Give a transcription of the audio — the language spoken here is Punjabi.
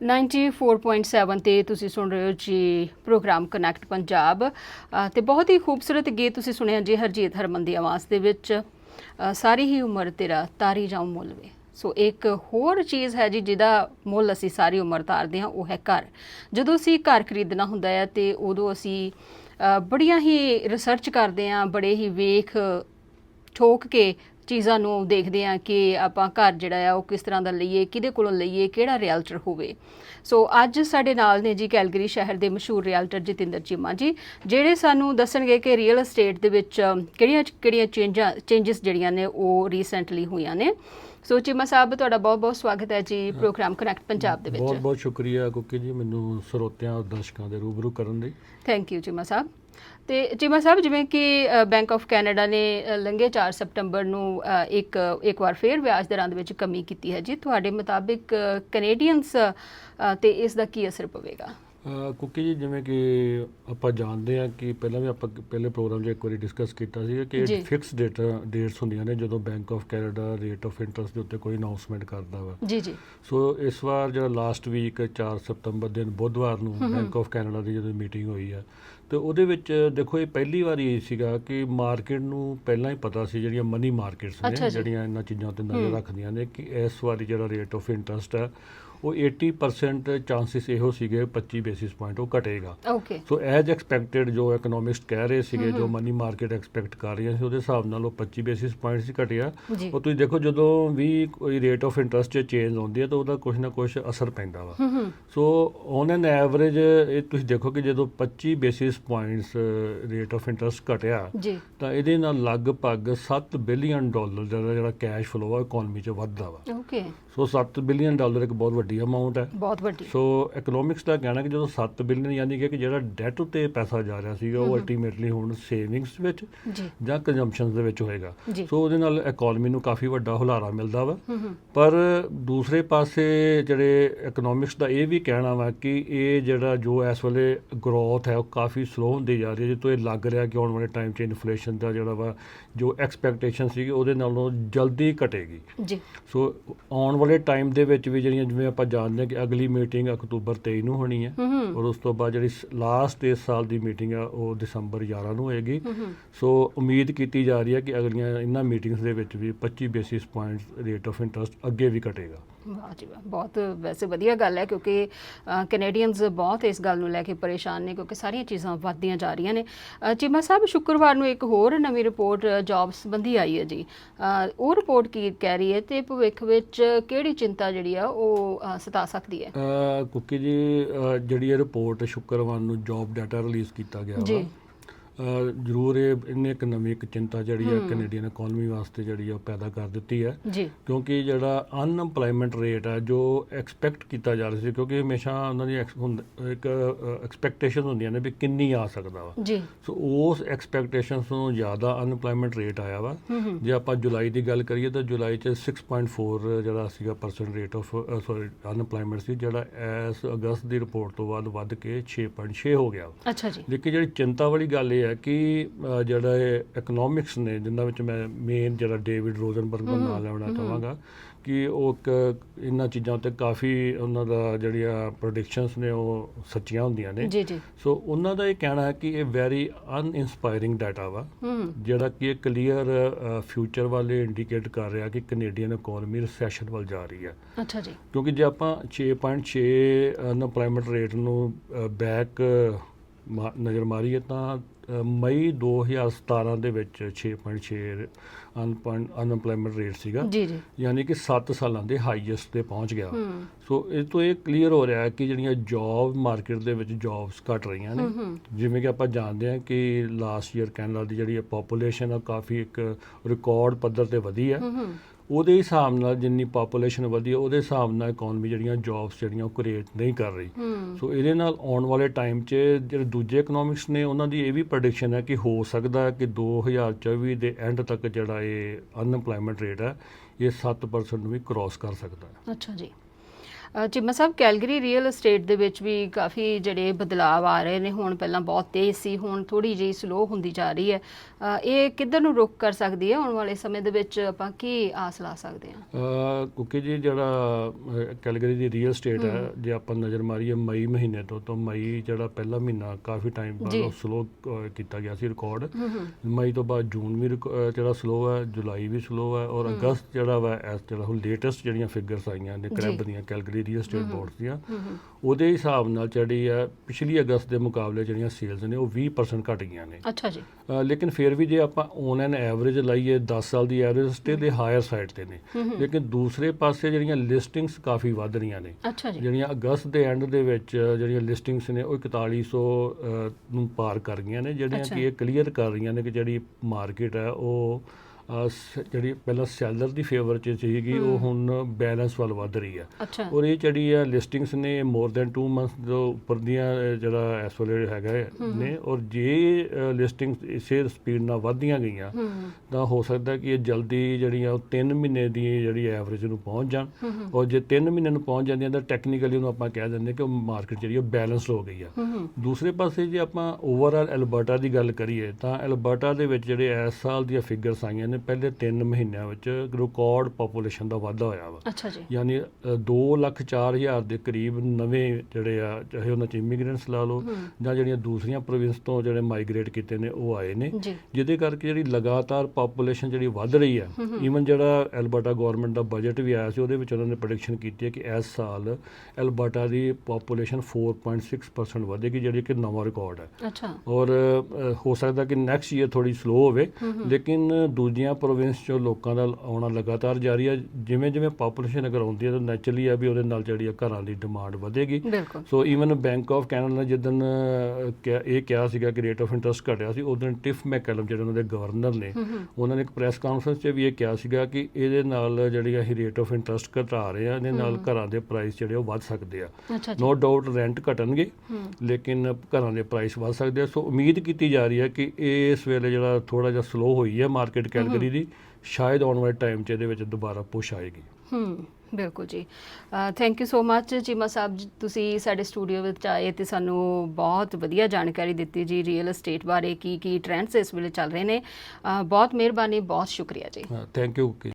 94.7 ਤੇ ਤੁਸੀਂ ਸੁਣ ਰਹੇ ਹੋ ਜੀ ਪ੍ਰੋਗਰਾਮ ਕਨੈਕਟ ਪੰਜਾਬ ਅ, ਤੇ ਬਹੁਤ ਹੀ ਖੂਬਸੂਰਤ ਗੀਤ ਤੁਸੀਂ ਸੁਣਿਆ ਜੀ ਹਰਜੀਤ ਹਰਮਨ ਦੀ ਆਵਾਜ਼ ਦੇ ਵਿੱਚ। ਸਾਰੀ ਹੀ ਉਮਰ ਤੇਰਾ ਤਾਰੀ ਜਾਉ ਮੁੱਲ ਵੇ। ਸੋ ਇੱਕ ਹੋਰ ਚੀਜ਼ ਹੈ ਜੀ ਜਿਹਦਾ ਮੁੱਲ ਅਸੀਂ ਸਾਰੀ ਉਮਰ ਤਾਰਦੇ ਹਾਂ ਉਹ ਹੈ ਘਰ। ਜਦੋਂ ਅਸੀਂ ਘਰ ਖਰੀਦਣਾ ਹੁੰਦਾ ਹੈ ਤੇ ਉਦੋਂ ਅਸੀਂ ਬੜੀਆਂ ਹੀ ਰਿਸਰਚ ਕਰਦੇ ਹਾਂ ਬੜੇ ਹੀ ਵੇਖ ਠੋਕ ਕੇ ਚੀਜ਼ਾਂ ਨੂੰ ਦੇਖਦੇ ਆ ਕਿ ਆਪਾਂ ਘਰ ਜਿਹੜਾ ਆ ਉਹ ਕਿਸ ਤਰ੍ਹਾਂ ਦਾ ਲਈਏ ਕਿਹਦੇ ਕੋਲੋਂ ਲਈਏ ਕਿਹੜਾ ਰਿਐਲਟਰ ਹੋਵੇ। ਸੋ ਅੱਜ ਸਾਡੇ ਨਾਲ ਨੇ ਜੀ ਕੈਲਗਰੀ ਸ਼ਹਿਰ ਦੇ ਮਸ਼ਹੂਰ ਰਿਐਲਟਰ ਜਤਿੰਦਰ ਚੀਮਾ ਜੀ ਜਿਹੜੇ ਸਾਨੂੰ ਦੱਸਣਗੇ ਕਿ ਰੀਅਲ ਏਸਟੇਟ ਦੇ ਵਿੱਚ ਕਿਹੜੀਆਂ ਕਿਹੜੀਆਂ ਚੇਂਜਾਂ ਚੇਂਜਸ ਜਿਹੜੀਆਂ ਨੇ ਉਹ ਰੀਸੈਂਟਲੀ ਹੋਈਆਂ ਨੇ। ਸੋ ਚੀਮਾ ਸਾਹਿਬ ਤੁਹਾਡਾ ਬਹੁਤ ਬਹੁਤ ਸਵਾਗਤ ਹੈ ਜੀ ਪ੍ਰੋਗਰਾਮ ਕਨੈਕਟ ਪੰਜਾਬ ਦੇ ਵਿੱਚ। ਬਹੁਤ ਸ਼ੁਕਰੀਆ ਕੁੱਕੀ ਜੀ ਮੈਨੂੰ ਸਰੋਤਿਆਂ ਔਰ ਦਰਸ਼ਕਾਂ ਦੇ ਰੂਬਰੂ ਕਰਨ ਲਈ। Thank you Cheema sahib. ਤੇ ਚੀਮਾ ਸਾਹਿਬ ਜਿਵੇਂ ਕਿ ਬੈਂਕ ਆਫ ਕੈਨੇਡਾ ਨੇ ਲੰਘੇ 4 ਸਤੰਬਰ ਨੂੰ ਇੱਕ ਇੱਕ ਵਾਰ ਫੇਰ ਵਿਆਜ ਦਰਾਂ ਦੇ ਵਿੱਚ ਕਮੀ ਕੀਤੀ ਹੈ ਜੀ। ਤੁਹਾਡੇ ਮੁਤਾਬਿਕ ਕੈਨੇਡੀਅਨਸ ਤੇ ਇਸ ਦਾ ਕੀ ਅਸਰ ਪਵੇਗਾ? ਕੁੱਕੀ ਜੀ ਜਿਵੇਂ ਕਿ ਆਪਾਂ ਜਾਣਦੇ ਹਾਂ ਕਿ ਪਹਿਲਾਂ ਵੀ ਆਪਾਂ ਪਹਿਲੇ ਪ੍ਰੋਗਰਾਮ 'ਚ ਇੱਕ ਵਾਰੀ ਡਿਸਕਸ ਕੀਤਾ ਸੀ ਕਿ। ਫਿਕਸ ਡੇਟ ਡੇਟਸ ਹੁੰਦੀਆਂ ਨੇ ਜਦੋਂ Bank of Canada rate of interest ਦੇ ਉੱਤੇ ਕੋਈ ਅਨਾਉਂਸਮੈਂਟ ਕਰਦਾ ਵਾ। ਜੀ ਜੀ। ਸੋ ਇਸ ਵਾਰ ਜਿਹੜਾ ਲਾਸਟ ਵੀਕ 4 ਸਤੰਬਰ ਦਿਨ ਬੁੱਧਵਾਰ ਨੂੰ ਬੈਂਕ ਆਫ ਕੈਨੇਡਾ ਦੀ ਜਦੋਂ ਮੀਟਿੰਗ ਹੋਈ ਆ ਤੇ ਉਹਦੇ ਵਿੱਚ ਦੇਖੋ ਇਹ ਪਹਿਲੀ ਵਾਰੀ ਇਹ ਸੀਗਾ ਕਿ ਮਾਰਕੀਟ ਨੂੰ ਪਹਿਲਾਂ ਹੀ ਪਤਾ ਸੀ ਜਿਹੜੀਆਂ ਮਨੀ ਮਾਰਕੀਟਸ ਨੇ। ਜਿਹੜੀਆਂ ਇਹਨਾਂ ਚੀਜ਼ਾਂ ਤੇ ਨਜ਼ਰ ਰੱਖਦੀਆਂ ਨੇ ਕਿ ਇਸ ਵਾਰੀ ਜਿਹੜਾ ਰੇਟ ਆਫ ਇੰਟਰਸਟ ਹੈ ਉਹ 80% ਚਾਂਸਸ ਇਹੋ ਸੀਗੇ 25 ਬੇਸਿਸ ਪੁਆਇੰਟ ਉਹ ਘਟੇਗਾ। ਓਕੇ ਸੋ ਐਜ਼ ਐਕਸਪੈਕਟਡ ਜੋ ਇਕਨੋਮਿਸਟ ਕਹਿ ਰਹੇ ਸੀਗੇ ਜੋ ਮਨੀ ਮਾਰਕੀਟ ਐਕਸਪੈਕਟ ਕਰ ਰਹੀਆਂ ਸੀ ਉਹਦੇ ਹਿਸਾਬ ਨਾਲ ਉਹ 25 ਬੇਸਿਸ ਪੁਆਇੰਟਸ ਹੀ ਘਟਿਆ। ਉਹ ਤੁਸੀਂ ਦੇਖੋ ਜਦੋਂ ਵੀ ਕੋਈ ਰੇਟ ਆਫ ਇੰਟਰਸਟ 'ਚ ਚੇਂਜ ਆਉਂਦੀ ਹੈ ਤਾਂ ਉਹਦਾ ਕੁਝ ਨਾ ਕੁਝ ਅਸਰ ਪੈਂਦਾ ਵਾ। ਸੋ ਔਨ ਐਨ ਐਵਰੇਜ ਇਹ ਤੁਸੀਂ ਦੇਖੋ ਕਿ ਜਦੋਂ 25 basis points rate of interest ਘਟਿਆ ਜੀ। ਤਾਂ ਇਹਦੇ ਨਾਲ ਲਗਭਗ 7 ਬਿਲੀਅਨ ਡਾਲਰ ਦਾ ਜਿਹੜਾ ਕੈਸ਼ ਫਲੋ ਆ ਇਕਨੋਮੀ 'ਚ ਵੱਧਦਾ ਵਾ। ਓਕੇ ਸੋ 7 ਬਿਲੀਅਨ ਡਾਲਰ ਇੱਕ ਬਹੁਤ ਵੱਡੀ ਅਮਾਉਂਟ ਹੈ ਬਹੁਤ ਵੱਡੀ। ਸੋ ਇਕਨੋਮਿਕਸ ਦਾ ਕਹਿਣਾ ਕਿ ਜਦੋਂ 7 ਬਿਲੀਅਨ ਯਾਨੀ ਕਿ ਜਿਹੜਾ ਡੈਟ ਉਤੇ ਪੈਸਾ ਜਾ ਰਿਹਾ ਸੀਗਾ ਉਹ ਅਲਟੀਮੇਟਲੀ ਹੁਣ ਸੇਵਿੰਗਸ ਵਿੱਚ ਜੀ। ਕੰਜ਼ੰਪਸ਼ਨਸ ਦੇ ਵਿੱਚ ਹੋਏਗਾ। ਸੋ ਉਹਦੇ ਨਾਲ ਇਕਨੋਮੀ ਨੂੰ ਕਾਫੀ ਵੱਡਾ ਹੁਲਾਰਾ ਮਿਲਦਾ ਵਾ। ਪਰ ਦੂਸਰੇ ਪਾਸੇ ਜਿਹੜੇ ਇਕਨੋਮਿਕਸ ਦਾ ਇਹ ਵੀ ਕਹਿਣਾ ਵਾ ਕਿ ਇਹ ਜਿਹੜਾ ਜੋ ਇਸ ਵੇਲੇ ਗਰੋਥ ਹੈ ਉਹ ਕਾਫੀ ਸਲੋ ਹੁੰਦੀ ਜਾ ਰਹੀ ਹੈ ਜਿੱਤੋਂ ਇਹ ਲੱਗ ਰਿਹਾ ਕਿ ਆਉਣ ਵਾਲੇ ਟਾਈਮ 'ਚ ਇਨਫਲੇਸ਼ਨ ਦਾ ਜਿਹੜਾ ਵਾ ਜੋ ਐਕਸਪੈਕਟੇਸ਼ਨ ਸੀਗੀ ਉਹਦੇ ਨਾਲੋਂ ਜਲਦੀ ਘਟੇਗੀ। ਜੀ। ਸੋ ਆਉਣ ਵਾਲੇ ਟਾਈਮ ਦੇ ਵਿੱਚ ਵੀ ਜਿਹੜੀਆਂ ਜਿਵੇਂ ਆਪਾਂ ਜਾਣਦੇ ਹਾਂ ਕਿ ਅਗਲੀ ਮੀਟਿੰਗ ਅਕਤੂਬਰ 23 ਨੂੰ ਹੋਣੀ ਹੈ ਔਰ ਉਸ ਤੋਂ ਬਾਅਦ ਜਿਹੜੀ ਲਾਸਟ ਇਸ ਸਾਲ ਦੀ ਮੀਟਿੰਗ ਆ ਉਹ ਦਸੰਬਰ 11 ਨੂੰ ਹੋਏਗੀ। ਸੋ ਉਮੀਦ ਕੀਤੀ ਜਾ ਰਹੀ ਹੈ ਕਿ ਅਗਲੀਆਂ ਇਹਨਾਂ ਮੀਟਿੰਗਸ ਦੇ ਵਿੱਚ ਵੀ 25 basis points rate of interest ਅੱਗੇ ਵੀ ਘਟੇਗਾ। ਵਾਹ ਜੀ ਵਾਹ ਬਹੁਤ ਵੈਸੇ ਵਧੀਆ ਗੱਲ ਹੈ ਕਿਉਂਕਿ ਕੈਨੇਡੀਅਨਸ ਬਹੁਤ ਇਸ ਗੱਲ ਨੂੰ ਲੈ ਕੇ ਪਰੇਸ਼ਾਨ ਨੇ ਕਿਉਂਕਿ ਸਾਰੀਆਂ ਚੀਜ਼ਾਂ ਵੱਧਦੀਆਂ ਜਾ ਰਹੀਆਂ ਨੇ। ਅ, ਚੀਮਾ ਸਾਹਿਬ ਸ਼ੁੱਕਰਵਾਰ ਨੂੰ ਇੱਕ ਹੋਰ ਨਵੀਂ ਰਿਪੋਰਟ ਜੌਬ ਸੰਬੰਧੀ ਆਈ ਹੈ ਜੀ। ਅ, ਉਹ ਰਿਪੋਰਟ ਕੀ ਕਹਿ ਰਹੀ ਹੈ ਤੇ ਭਵਿੱਖ ਵਿੱਚ ਕਿਹੜੀ ਚਿੰਤਾ ਜਿਹੜੀ ਆ ਉਹ ਅ, ਸਤਾ ਸਕਦੀ ਹੈ? ਅਹ ਕੁੱਕੀ ਜੀ ਅਹ ਜਿਹੜੀ ਇਹ ਰਿਪੋਰਟ ਸ਼ੁੱਕਰਵਾਰ ਨੂੰ ਜੌਬ ਡਾਟਾ ਰਿਲੀਜ਼ ਕੀਤਾ ਗਿਆ ਜੀ। ਵਾ ਜ਼ਰੂਰ ਇਹ ਇਹਨੇ ਇੱਕ ਨਵੀਂ ਇੱਕ ਚਿੰਤਾ ਜਿਹੜੀ ਹੈ ਕੈਨੇਡੀਅਨ ਇਕਨੋਮੀ ਵਾਸਤੇ ਜਿਹੜੀ ਆ ਉਹ ਪੈਦਾ ਕਰ ਦਿੱਤੀ ਹੈ। ਕਿਉਂਕਿ ਜਿਹੜਾ ਅਨਐਮਪਲੋਇਮੈਂਟ ਰੇਟ ਹੈ ਜੋ ਐਕਸਪੈਕਟ ਕੀਤਾ ਜਾ ਰਿਹਾ ਸੀ ਕਿਉਂਕਿ ਹਮੇਸ਼ਾ ਉਹਨਾਂ ਦੀ ਇੱਕ ਐਕਸਪੈਕਟੇਸ਼ਨ ਹੁੰਦੀਆਂ ਨੇ ਵੀ ਕਿੰਨੀ ਆ ਸਕਦਾ ਵਾ। ਜੀ। ਸੋ ਉਸ ਐਕਸਪੈਕਟੇਸ਼ਨਸ ਤੋਂ ਜ਼ਿਆਦਾ ਅਨਪਲੋਇਮੈਂਟ ਰੇਟ ਆਇਆ ਵਾ। ਜੇ ਆਪਾਂ ਜੁਲਾਈ ਦੀ ਗੱਲ ਕਰੀਏ ਤਾਂ ਜੁਲਾਈ 'ਚ 6.4 ਜਿਹੜਾ ਸੀਗਾ percent rate of sorry unemployment ਸੀ ਜਿਹੜਾ ਇਸ ਅਗਸਤ ਦੀ ਰਿਪੋਰਟ ਤੋਂ ਬਾਅਦ ਵੱਧ ਕੇ 6.6 ਹੋ ਗਿਆ ਅੱਛਾ ਜੀ। ਲੇਕਿਨ ਜਿਹੜੀ ਚਿੰਤਾ ਵਾਲੀ ਗੱਲ ਇਹ ਹੈ ਕਿ ਜਿਹੜਾ ਇਕਨੋਮਿਕਸ ਨੇ ਜਿਨ੍ਹਾਂ ਵਿੱਚ ਮੈਂ ਮੇਨ ਜਿਹੜਾ ਡੇਵਿਡ ਰੋਜ਼ਨਬਰਗ ਦਾ ਨਾਮ ਲੈਣਾ ਚਾਹਾਂਗਾ ਕਿ ਉਹ ਇੱਕ ਇਹਨਾਂ ਚੀਜ਼ਾਂ ਉੱਤੇ ਕਾਫੀ ਉਹਨਾਂ ਦਾ ਜਿਹੜੀਆਂ ਪ੍ਰੈਡਿਕਸ਼ਨਸ ਨੇ ਉਹ ਸੱਚੀਆਂ ਹੁੰਦੀਆਂ ਨੇ। ਜੀ ਜੀ। ਸੋ ਉਹਨਾਂ ਦਾ ਇਹ ਕਹਿਣਾ ਹੈ ਕਿ ਇਹ ਵੈਰੀ ਅਨਇਨਸਪਾਇਰਿੰਗ ਡਾਟਾ ਵਾ ਜਿਹੜਾ ਕਿ ਇੱਕ ਕਲੀਅਰ ਫਿਊਚਰ ਵਾਲੇ ਇੰਡੀਕੇਟ ਕਰ ਰਿਹਾ ਕਿ ਕੈਨੇਡੀਅਨ ਇਕਨੋਮੀ ਰਿਸੈਸ਼ਨ ਵੱਲ ਜਾ ਰਹੀ ਹੈ। ਅੱਛਾ ਜੀ। ਕਿਉਂਕਿ ਜੇ ਆਪਾਂ 6.6 ਅਨਪਲੋਇਮੈਂਟ ਰੇਟ ਨੂੰ ਬੈਕ ਨਜ਼ਰ ਮਾਰੀਏ ਤਾਂ ਮਈ 2017 ਦੇ ਵਿੱਚ 6.6 ਅਨਪਲੋਇਮੈਂਟ ਰੇਟ ਸੀਗਾ। ਜੀ ਜੀ। ਯਾਨੀ ਕਿ 7 ਸਾਲਾਂ ਦੇ ਹਾਈਐਸਟ ਤੇ ਪਹੁੰਚ ਗਿਆ। ਸੋ ਇਹ ਤੋਂ ਇਹ ਕਲੀਅਰ ਹੋ ਰਿਹਾ ਹੈ ਕਿ ਜਿਹੜੀਆਂ ਜੌਬ ਮਾਰਕੀਟ ਦੇ ਵਿੱਚ ਜੌਬਸ ਘਟ ਰਹੀਆਂ ਨੇ। ਜਿਵੇਂ ਕਿ ਆਪਾਂ ਜਾਣਦੇ ਹਾਂ ਕਿ ਲਾਸਟ ਈਅਰ ਕੈਨੇਡਾ ਦੀ ਜਿਹੜੀ ਪੋਪੂਲੇਸ਼ਨ ਆ ਕਾਫੀ ਇੱਕ ਰਿਕਾਰਡ ਪੱਧਰ ਤੇ ਵਧੀ ਹੂੰ। ਉਹਦੇ ਹਿਸਾਬ ਨਾਲ ਜਿੰਨੀ ਪੋਪੂਲੇਸ਼ਨ ਵਧੀ ਹੈ ਉਹਦੇ ਹਿਸਾਬ ਨਾਲ ਇਕਨੋਮੀ ਜਿਹੜੀਆਂ ਜੌਬਸ ਜਿਹੜੀਆਂ ਉਹ ਕ੍ਰੀਏਟ ਨਹੀਂ ਕਰ ਰਹੀ। ਸੋ ਇਹਦੇ ਨਾਲ ਆਉਣ ਵਾਲੇ ਟਾਈਮ 'ਚ ਜਿਹੜੇ ਦੂਜੇ ਇਕਨੋਮਿਕਸ ਨੇ ਉਹਨਾਂ ਦੀ ਇਹ ਵੀ ਪ੍ਰੈਡਿਕਸ਼ਨ ਹੈ ਕਿ ਹੋ ਸਕਦਾ ਹੈ ਕਿ 2024 ਦੇ ਐਂਡ ਤੱਕ ਜਿਹੜਾ ਇਹ ਅਨਐਮਪਲੋਇਮੈਂਟ ਰੇਟ ਹੈ ਇਹ 7% ਨੂੰ ਵੀ ਕ੍ਰਾਸ ਕਰ ਸਕਦਾ ਹੈ। ਅੱਛਾ ਜੀ। Cheema sahib Calgary real estate ਦੇ ਵਿੱਚ ਵੀ ਕਾਫੀ ਜਿਹੜੇ ਬਦਲਾਅ ਆ ਰਹੇ ਨੇ। ਹੁਣ ਪਹਿਲਾਂ ਬਹੁਤ ਤੇਜ਼ ਸੀ ਹੁਣ ਥੋੜੀ ਜਿਹੀ ਸਲੋ ਹੁੰਦੀ ਜਾ ਰਹੀ ਹੈ। ਇਹ ਕਿੱਧਰ ਨੂੰ ਰੁਕ ਕਰ ਸਕਦੀ ਹੈ? ਆਉਣ ਵਾਲੇ ਸਮੇਂ ਦੇ ਵਿੱਚ ਆਪਾਂ ਕੀ ਆਸ ਲਾ ਸਕਦੇ ਹਾਂ? ਕਿਉਂਕਿ ਜੀ ਜਿਹੜਾ ਕੈਲਗਰੀ ਦੀ ਰੀਅਲ ਸਟੇਟ ਹੈ ਜੇ ਆਪਾਂ ਨਜ਼ਰ ਮਾਰੀਏ ਮਈ ਮਹੀਨੇ ਤੋਂ ਤਾਂ ਮਈ ਜਿਹੜਾ ਪਹਿਲਾ ਮਹੀਨਾ ਕਾਫੀ ਟਾਈਮ ਬਾਅਦ ਸਲੋ ਕੀਤਾ ਗਿਆ ਸੀ ਰਿਕਾਰਡ ਮਈ ਤੋਂ ਬਾਅਦ ਜੂਨ ਵੀ ਜਿਹੜਾ ਸਲੋ ਹੈ ਜੁਲਾਈ ਵੀ ਸਲੋ ਹੈ ਔਰ ਅਗਸਤ ਜਿਹੜਾ ਵਾ ਇਸ ਜਿਹੜਾ ਹੁਣ ਲੇਟੈਸਟ ਜਿਹੜੀਆਂ ਫਿਗਰਸ ਆਈਆਂ ਨੇ ਕ੍ਰੈਬ ਦੀਆਂ ਕੈਲਗਰੀ ਰੀਅਲ ਸਟੇਟ ਬੋਰਡ ਦੀਆਂ ਉਹਦੇ ਹਿਸਾਬ ਨਾਲ ਜਿਹੜੀ ਹੈ ਪਿਛਲੀ ਅਗਸਤ ਦੇ ਮੁਕਾਬਲੇ ਜਿਹੜੀਆਂ ਸੇਲਸ ਨੇ ਉਹ 20% ਘਟ ਗਈਆਂ ਨੇ। ਅੱਛਾ ਜੀ। ਲੇਕਿਨ ਫਿਰ ਵੀ ਜੇ ਆਪਾਂ ਔਨ ਐਨ ਐਵਰੇਜ ਲਾਈਏ 10 ਸਾਲ ਦੀ ਐਵਰੇਜ ਤੇ ਦੇ ਹਾਇਰ ਸਾਈਡ ਤੇ ਨੇ। ਲੇਕਿਨ ਦੂਸਰੇ ਪਾਸੇ ਜਿਹੜੀਆਂ ਲਿਸਟਿੰਗਸ ਕਾਫੀ ਵੱਧ ਰਹੀਆਂ ਨੇ। ਜਿਹੜੀਆਂ ਅਗਸਤ ਦੇ ਐਂਡ ਦੇ ਵਿੱਚ ਜਿਹੜੀਆਂ ਲਿਸਟਿੰਗਸ ਨੇ ਉਹ 4100 ਅ, ਨੂੰ ਪਾਰ ਕਰ ਗਈਆਂ ਨੇ ਜਿਹੜੀਆਂ। ਕਿ ਇਹ ਕਲੀਅਰ ਕਰ ਰਹੀਆਂ ਨੇ ਕਿ ਜਿਹੜੀ ਮਾਰਕੀਟ ਹੈ ਉਹ ਜਿਹੜੀ ਪਹਿਲਾਂ ਸੈਲਰ ਦੀ ਫੇਵਰ 'ਚ ਸੀਗੀ ਉਹ ਹੁਣ ਬੈਲੈਂਸ ਵੱਲ ਵੱਧ ਰਹੀ ਅੱਛਾ। ਔਰ ਇਹ ਜਿਹੜੀ ਆ ਲਿਸਟਿੰਗਸ ਨੇ ਮੋਰ ਦੈਨ 2 ਮੰਥਸ ਤੋਂ ਉੱਪਰ ਦੀਆਂ ਜਿਹੜਾ ਇਸ ਵੇਲੇ ਹੈਗਾ ਨੇ ਔਰ ਜੇ ਲਿਸਟਿੰਗਸ ਇਸੇ ਸਪੀਡ ਨਾਲ ਵਧਦੀਆਂ ਗਈਆਂ ਤਾਂ ਹੋ ਸਕਦਾ ਕਿ ਇਹ ਜਲਦੀ ਜਿਹੜੀਆਂ ਉਹ 3 ਮਹੀਨੇ ਦੀ ਜਿਹੜੀ ਐਵਰੇਜ ਨੂੰ ਪਹੁੰਚ ਜਾਣ। ਔਰ ਜੇ 3 ਮਹੀਨੇ ਨੂੰ ਪਹੁੰਚ ਜਾਂਦੀਆਂ ਤਾਂ ਟੈਕਨੀਕਲੀ ਉਹਨੂੰ ਆਪਾਂ ਕਹਿ ਦਿੰਦੇ ਕਿ ਉਹ ਮਾਰਕੀਟ ਜਿਹੜੀ ਉਹ ਬੈਲੈਂਸ ਹੋ ਗਈ ਆ। ਦੂਸਰੇ ਪਾਸੇ ਜੇ ਆਪਾਂ ਓਵਰਆਲ ਐਲਬਰਟਾ ਦੀ ਗੱਲ ਕਰੀਏ ਤਾਂ ਐਲਬਰਟਾ ਦੇ ਵਿੱਚ ਜਿਹੜੇ ਇਸ ਸਾਲ ਦੀਆਂ ਫਿਗਰਸ ਆਈਆਂ ਨੇ ਪਹਿਲੇ 3 ਮਹੀਨਿਆਂ ਵਿੱਚ ਰਿਕਾਰਡ ਪੋਪੂਲੇਸ਼ਨ ਦਾ ਵਾਧਾ ਹੋਇਆ ਵਾ। ਅੱਛਾ ਜੀ। ਯਾਨੀ 2 ਲੱਖ 4 ਹਜ਼ਾਰ ਦੇ ਕਰੀਬ ਨਵੇਂ ਜਿਹੜੇ ਆ ਚਾਹੇ ਉਹਨਾਂ ਚ ਇਮੀਗ੍ਰੈਂਟਸ ਲਾ ਲਓ ਜਾਂ ਜਿਹੜੀਆਂ ਦੂਸਰੀਆਂ ਪ੍ਰੋਵਿੰਸ ਤੋਂ ਜਿਹੜੇ ਮਾਈਗ੍ਰੇਟ ਕੀਤੇ ਨੇ ਉਹ ਆਏ ਨੇ। ਜਿਹਦੇ ਕਰਕੇ ਜਿਹੜੀ ਲਗਾਤਾਰ ਪਾਪੂਲੇਸ਼ਨ ਜਿਹੜੀ ਵੱਧ ਰਹੀ ਹੈ ਈਵਨ ਜਿਹੜਾ ਐਲਬਰਟਾ ਗਵਰਨਮੈਂਟ ਦਾ ਬਜਟ ਵੀ ਆਇਆ ਸੀ ਉਹਦੇ ਵਿੱਚ ਉਹਨਾਂ ਨੇ ਪ੍ਰੈਡਿਕਸ਼ਨ ਕੀਤੀ ਹੈ ਕਿ ਇਸ ਸਾਲ ਐਲਬਰਟਾ ਦੀ ਪਾਪੂਲੇਸ਼ਨ 4.6% ਵਧੇਗੀ ਜਿਹੜੀ ਕਿ ਨਵਾਂ ਰਿਕਾਰਡ ਹੈ। ਅੱਛਾ। ਔਰ ਹੋ ਸਕਦਾ ਕਿ ਨੈਕਸਟ ਈਅਰ ਥੋੜੀ ਸਲੋ ਹੋਵੇ ਲੇਕਿਨ ਦੂਜੀਆਂ ਪ੍ਰੋਵਿੰਸ ਚੋਂ ਲੋਕਾਂ ਦਾ ਆਉਣਾ ਲਗਾਤਾਰ ਜਾਰੀ ਹੈ ਜਿਵੇਂ ਜਿਵੇਂ ਪਾਪੂਲੇਸ਼ਨ ਅਗਰ ਆਉਂਦੀ ਹੈ ਤਾਂ ਨੈਚੁਰਲੀ ਆ ਵੀ ਉਹਦੇ ਨਾਲ ਜਿਹੜੀ ਆ ਘਰਾਂ ਦੀ ਡਿਮਾਂਡ ਵਧੇਗੀ। So even bank of Canada ਨੇ ਜਿੱਦਨ ਇਹ ਕਿਹਾ ਸੀਗਾ ਕਿ ਰੇਟ ਆਫ ਇੰਟਰਸਟ ਘਟਿਆ ਸੀ ਉਦੋਂ ਟਿਫ ਮੈਕਲਮ ਜਿਹੜੇ ਉਹਨਾਂ ਦੇ ਗਵਰਨਰ ਨੇ ਉਹਨਾਂ ਨੇ ਇੱਕ ਪ੍ਰੈਸ ਕਾਨਫਰੰਸ 'ਚ ਵੀ ਇਹ ਕਿਹਾ ਸੀਗਾ ਕਿ ਇਹਦੇ ਨਾਲ ਜਿਹੜੀ ਅਸੀਂ ਰੇਟ ਆਫ ਇੰਟਰਸਟ ਘਟਾ ਰਹੇ ਆ ਇਹਦੇ ਨਾਲ ਘਰਾਂ ਦੇ ਪ੍ਰਾਈਸ ਜਿਹੜੇ ਉਹ ਵੱਧ ਸਕਦੇ ਆ। ਨੋ ਡਾਊਟ ਰੈਂਟ ਘਟਣਗੇ ਲੇਕਿਨ ਘਰਾਂ ਦੇ ਪ੍ਰਾਈਸ ਵੱਧ ਸਕਦੇ ਆ। ਸੋ ਉਮੀਦ ਕੀਤੀ ਜਾ ਰਹੀ ਹੈ ਕਿ ਇਸ ਵੇਲੇ ਜਿਹੜਾ ਥੋੜਾ ਜਿਹਾ ਸਲੋ ਹੋਈ ਹੈ ਮਾਰਕੀਟ ਕੈਲਗਰੀ ਦੀ ਸ਼ਾਇਦ ਆਉਣ ਵਾਲੇ ਟਾਈਮ 'ਚ ਇਹਦੇ ਵਿੱਚ ਦੁਬਾਰਾ ਪੁਸ਼ ਆਏਗੀ। ਹੂੰ ਬਿਲਕੁਲ ਜੀ। Thank you so much Cheema Sahib ਤੁਸੀਂ ਸਾਡੇ ਸਟੂਡੀਓ ਵਿੱਚ ਆਏ ਤੇ ਸਾਨੂੰ ਬਹੁਤ ਵਧੀਆ ਜਾਣਕਾਰੀ ਦਿੱਤੀ ਜੀ ਰੀਅਲ ਏਸਟੇਟ ਬਾਰੇ ਕੀ ਕੀ ਟ੍ਰੈਂਡਸ ਇਸ ਵੇਲੇ ਚੱਲ ਰਹੇ ਨੇ। ਬਹੁਤ ਮਿਹਰਬਾਨੀ ਬਹੁਤ ਸ਼ੁਕਰੀਆ ਜੀ। Thank you